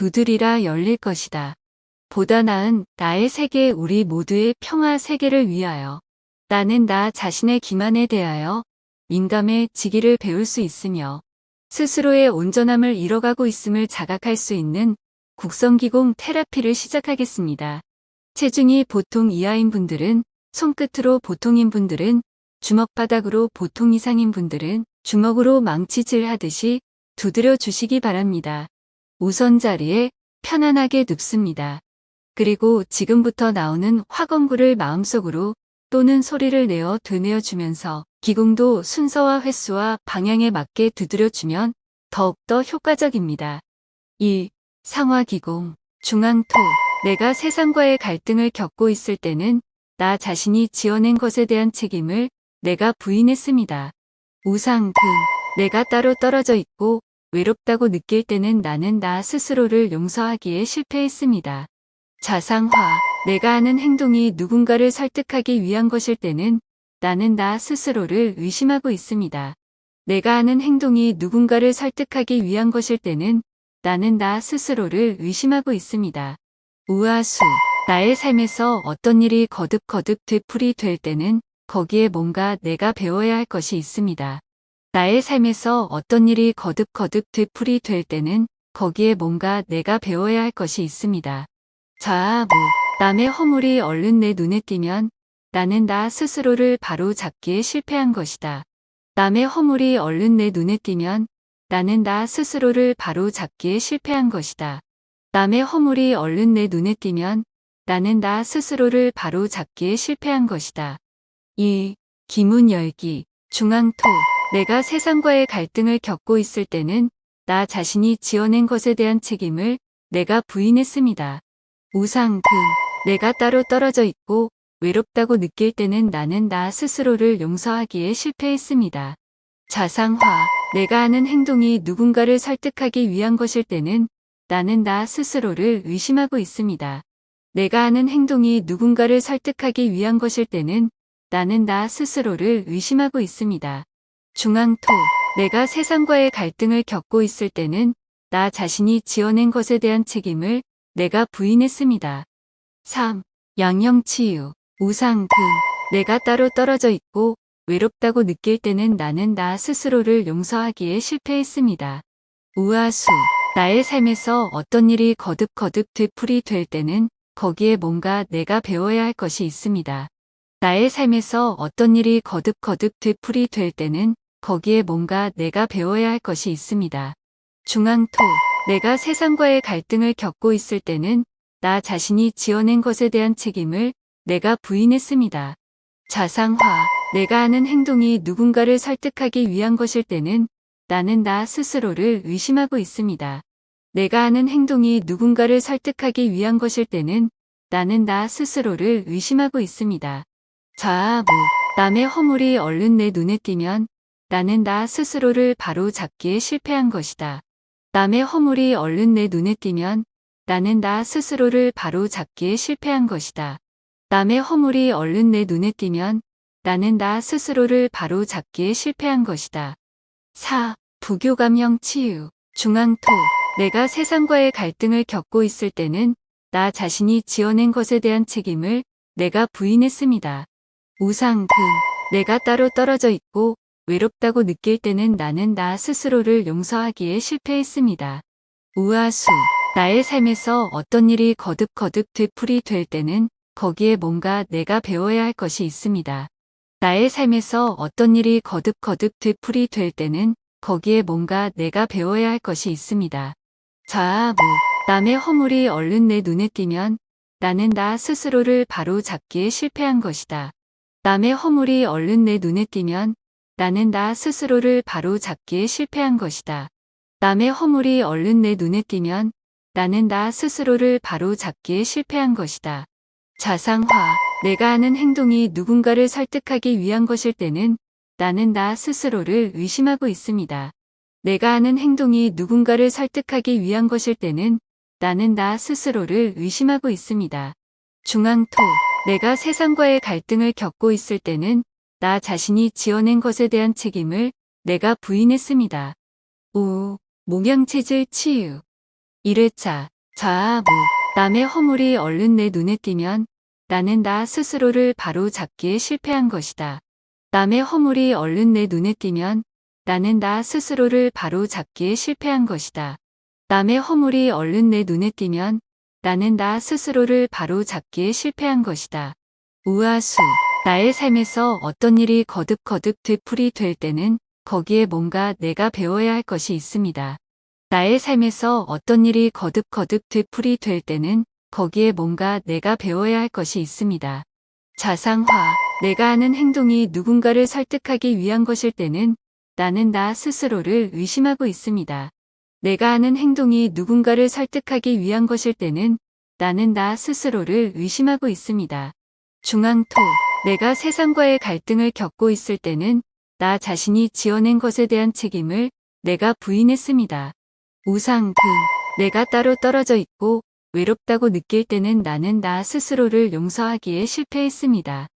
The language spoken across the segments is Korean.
두드리라 열릴 것이다. 보다 나은 나의 세계 우리 모두의 평화 세계를 위하여 나는 나 자신의 기만에 대하여 민감해지기를 배울 수 있으며 스스로의 온전함을 잃어가고 있음을 자각할 수 있는 국성기공 테라피를 시작하겠습니다. 체중이 보통 이하인 분들은 손끝으로 보통인 분들은 주먹바닥으로 보통 이상인 분들은 주먹으로 망치질 하듯이 두드려 주시기 바랍니다. 우선 자리에 편안하게 눕습니다. 그리고 지금부터 나오는 화건구를 마음속으로 또는 소리를 내어 되뇌어 주면서 기공도 순서와 횟수와 방향에 맞게 두드려 주면 더욱더 효과적입니다. 1. 상화기공, 중앙토. 내가 세상과의 갈등을 겪고 있을 때는 나 자신이 지어낸 것에 대한 책임을 내가 부인했습니다. 우상금. 내가 따로 떨어져 있고 외롭다고 느낄 때는 나는 나 스스로를 용서하기에 실패했습니다. 자상화. 내가 하는 행동이 누군가를 설득하기 위한 것일 때는 나는 나 스스로를 의심하고 있습니다. 내가 하는 행동이 누군가를 설득하기 위한 것일 때는 나는 나 스스로를 의심하고 있습니다. 우아수. 나의 삶에서 어떤 일이 거듭거듭 되풀이 될 때는 거기에 뭔가 내가 배워야 할 것이 있습니다. 나의 삶에서 어떤 일이 거듭거듭 되풀이 될 때는 거기에 뭔가 내가 배워야 할 것이 있습니다. 자아무. 남의 허물이 얼른 내 눈에 띄면 나는 나 스스로를 바로 잡기에 실패한 것이다. 남의 허물이 얼른 내 눈에 띄면 나는 나 스스로를 바로 잡기에 실패한 것이다. 남의 허물이 얼른 내 눈에 띄면 나는 나 스스로를 바로 잡기에 실패한 것이다. 2. 기문 열기, 중앙토. 내가 세상과의 갈등을 겪고 있을 때는 나 자신이 지어낸 것에 대한 책임을 내가 부인했습니다. 우상금. 내가 따로 떨어져 있고 외롭다고 느낄 때는 나는 나 스스로를 용서하기에 실패했습니다. 자상화. 내가 하는 행동이 누군가를 설득하기 위한 것일 때는 나는 나 스스로를 의심하고 있습니다. 내가 하는 행동이 누군가를 설득하기 위한 것일 때는 나는 나 스스로를 의심하고 있습니다. 중앙토. 내가 세상과의 갈등을 겪고 있을 때는 나 자신이 지어낸 것에 대한 책임을 내가 부인했습니다. 3. 양형치유. 우상금. 내가 따로 떨어져 있고 외롭다고 느낄 때는 나는 나 스스로를 용서하기에 실패했습니다. 우아수. 나의 삶에서 어떤 일이 거듭거듭 되풀이 될 때는 거기에 뭔가 내가 배워야 할 것이 있습니다. 나의 삶에서 어떤 일이 거듭거듭 되풀이 될 때는 거기에 뭔가 내가 배워야 할 것이 있습니다. 중앙토. 내가 세상과의 갈등을 겪고 있을 때는 나 자신이 지어낸 것에 대한 책임을 내가 부인했습니다. 자상화. 내가 하는 행동이 누군가를 설득하기 위한 것일 때는 나는 나 스스로를 의심하고 있습니다. 내가 하는 행동이 누군가를 설득하기 위한 것일 때는 나는 나 스스로를 의심하고 있습니다. 자아무. 남의 허물이 얼른 내 눈에 띄면 나는 나 스스로를 바로 잡기에 실패한 것이다. 남의 허물이 얼른 내 눈에 띄면 나는 나 스스로를 바로 잡기에 실패한 것이다. 남의 허물이 얼른 내 눈에 띄면 나는 나 스스로를 바로 잡기에 실패한 것이다. 4. 부교감형 치유. 중앙토. 내가 세상과의 갈등을 겪고 있을 때는 나 자신이 지어낸 것에 대한 책임을 내가 부인했습니다. 우상금. 내가 따로 떨어져 있고 외롭다고 느낄 때는 나는 나 스스로를 용서하기에 실패했습니다. 우아수. 나의 삶에서 어떤 일이 거듭거듭 되풀이 될 때는 거기에 뭔가 내가 배워야 할 것이 있습니다. 나의 삶에서 어떤 일이 거듭거듭 되풀이 될 때는 거기에 뭔가 내가 배워야 할 것이 있습니다. 자아무. 남의 허물이 얼른 내 눈에 띄면 나는 나 스스로를 바로 잡기에 실패한 것이다. 남의 허물이 얼른 내 눈에 띄면 나는 나 스스로를 바로 잡기에 실패한 것이다. 남의 허물이 얼른 내 눈에 띄면 나는 나 스스로를 바로 잡기에 실패한 것이다. 자상화. 내가 하는 행동이 누군가를 설득하기 위한 것일 때는 나는 나 스스로를 의심하고 있습니다. 내가 하는 행동이 누군가를 설득하기 위한 것일 때는 나는 나 스스로를 의심하고 있습니다. 중앙토. 내가 세상과의 갈등을 겪고 있을 때는 나 자신이 지어낸 것에 대한 책임을 내가 부인했습니다. 5. 목양체질 치유. 1회차 자아무 남의 허물이 얼른 내 눈에 띄면 나는 나 스스로를 바로 잡기에 실패한 것이다. 남의 허물이 얼른 내 눈에 띄면 나는 나 스스로를 바로 잡기에 실패한 것이다. 남의 허물이 얼른 내 눈에 띄면 나는 나 스스로를 바로 잡기에 실패한 것이다. 우아수 나의 삶에서 어떤 일이 거듭거듭 되풀이 될 때는 거기에 뭔가 내가 배워야 할 것이 있습니다. 나의 삶에서 어떤 일이 거듭거듭 되풀이 될 때는 거기에 뭔가 내가 배워야 할 것이 있습니다. 자상화 내가 하는 행동이 누군가를 설득하기 위한 것일 때는 나는 나 스스로를 의심하고 있습니다. 내가 하는 행동이 누군가를 설득하기 위한 것일 때는 나는 나 스스로를 의심하고 있습니다. 중앙토 내가 세상과의 갈등을 겪고 있을 때는 나 자신이 지어낸 것에 대한 책임을 내가 부인했습니다. 우상금 내가 따로 떨어져 있고 외롭다고 느낄 때는 나는 나 스스로를 용서하기에 실패했습니다.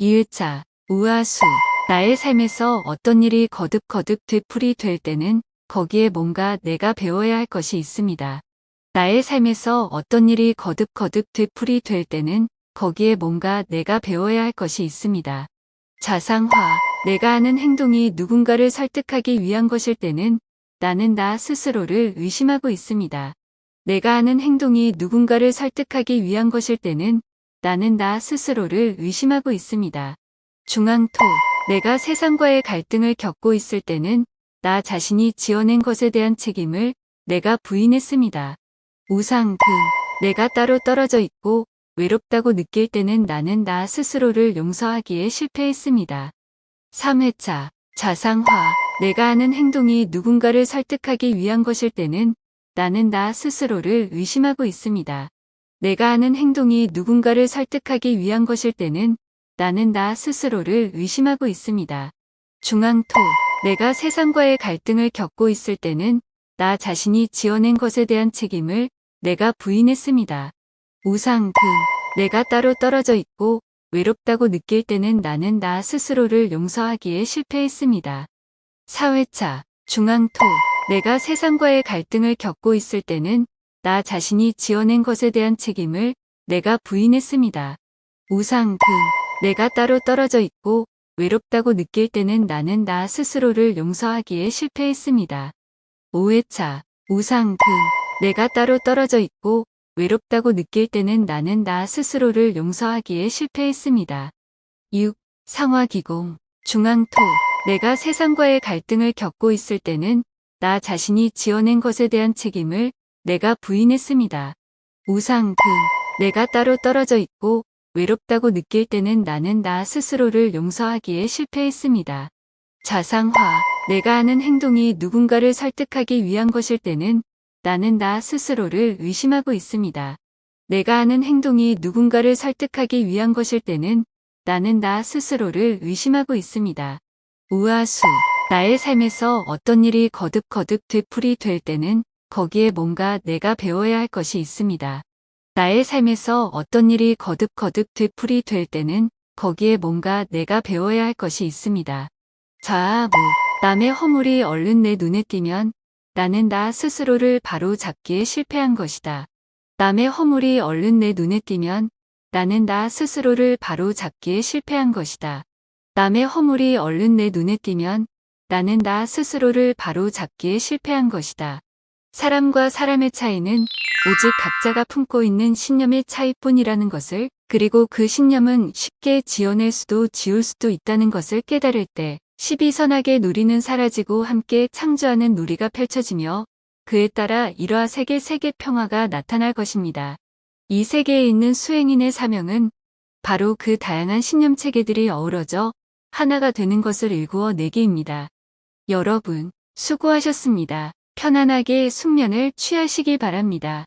2회차 우아수 나의 삶에서 어떤 일이 거듭거듭 되풀이 될 때는 거기에 뭔가 내가 배워야 할 것이 있습니다. 나의 삶에서 어떤 일이 거듭거듭 되풀이 될 때는 거기에 뭔가 내가 배워야 할 것이 있습니다. 자상화 내가 하는 행동이 누군가를 설득하기 위한 것일 때는 나는 나 스스로를 의심하고 있습니다. 내가 하는 행동이 누군가를 설득하기 위한 것일 때는 나는 나 스스로를 의심하고 있습니다. 중앙토 내가 세상과의 갈등을 겪고 있을 때는 나 자신이 지어낸 것에 대한 책임을 내가 부인했습니다. 우상금 내가 따로 떨어져 있고 외롭다고 느낄 때는 나는 나 스스로를 용서하기에 실패했습니다. 3회차 자상화 내가 하는 행동이 누군가를 설득하기 위한 것일 때는 나는 나 스스로를 의심하고 있습니다. 내가 하는 행동이 누군가를 설득하기 위한 것일 때는 나는 나 스스로를 의심하고 있습니다. 중앙토 내가 세상과의 갈등을 겪고 있을 때는 나 자신이 지어낸 것에 대한 책임을 내가 부인했습니다. 우상금 내가 따로 떨어져 있고 외롭다고 느낄 때는 나는 나 스스로를 용서하기에 실패했습니다. 4회차 중앙토 내가 세상과의 갈등을 겪고 있을 때는 나 자신이 지어낸 것에 대한 책임을 내가 부인했습니다. 우상금 내가 따로 떨어져 있고 외롭다고 느낄 때는 나는 나 스스로를 용서하기에 실패했습니다. 5회차 우상금 내가 따로 떨어져 있고 외롭다고 느낄 때는 나는 나 스스로를 용서하기에 실패했습니다. 6. 상화기공 중앙토 내가 세상과의 갈등을 겪고 있을 때는 나 자신이 지어낸 것에 대한 책임을 내가 부인했습니다. 우상금 내가 따로 떨어져 있고 외롭다고 느낄 때는 나는 나 스스로를 용서하기에 실패했습니다. 자상화 내가 하는 행동이 누군가를 설득하기 위한 것일 때는 나는 나 스스로를 의심하고 있습니다. 내가 하는 행동이 누군가를 설득하기 위한 것일 때는 나는 나 스스로를 의심하고 있습니다. 우아수 나의 삶에서 어떤 일이 거듭거듭 되풀이 될 때는 거기에 뭔가 내가 배워야 할 것이 있습니다. 나의 삶에서 어떤 일이 거듭거듭 되풀이 될 때는 거기에 뭔가 내가 배워야 할 것이 있습니다. 자아 무 남의 허물이 얼른 내 눈에 띄면 나는 나 스스로를 바로 잡기에 실패한 것이다. 남의 허물이 얼른 내 눈에 띄면 나는 나 스스로를 바로 잡기에 실패한 것이다. 남의 허물이 얼른 내 눈에 띄면 나는 나 스스로를 바로 잡기에 실패한 것이다. 사람과 사람의 차이는 오직 각자가 품고 있는 신념의 차이뿐이라는 것을 그리고 그 신념은 쉽게 지어낼 수도 지울 수도 있다는 것을 깨달을 때 십이선하게 누리는 사라지고 함께 창조하는 누리가 펼쳐지며 그에 따라 일화 세계 세계 평화가 나타날 것입니다. 이 세계에 있는 수행인의 사명은 바로 그 다양한 신념 체계들이 어우러져 하나가 되는 것을 일구어 내기입니다. 여러분, 수고하셨습니다. 편안하게 숙면을 취하시기 바랍니다.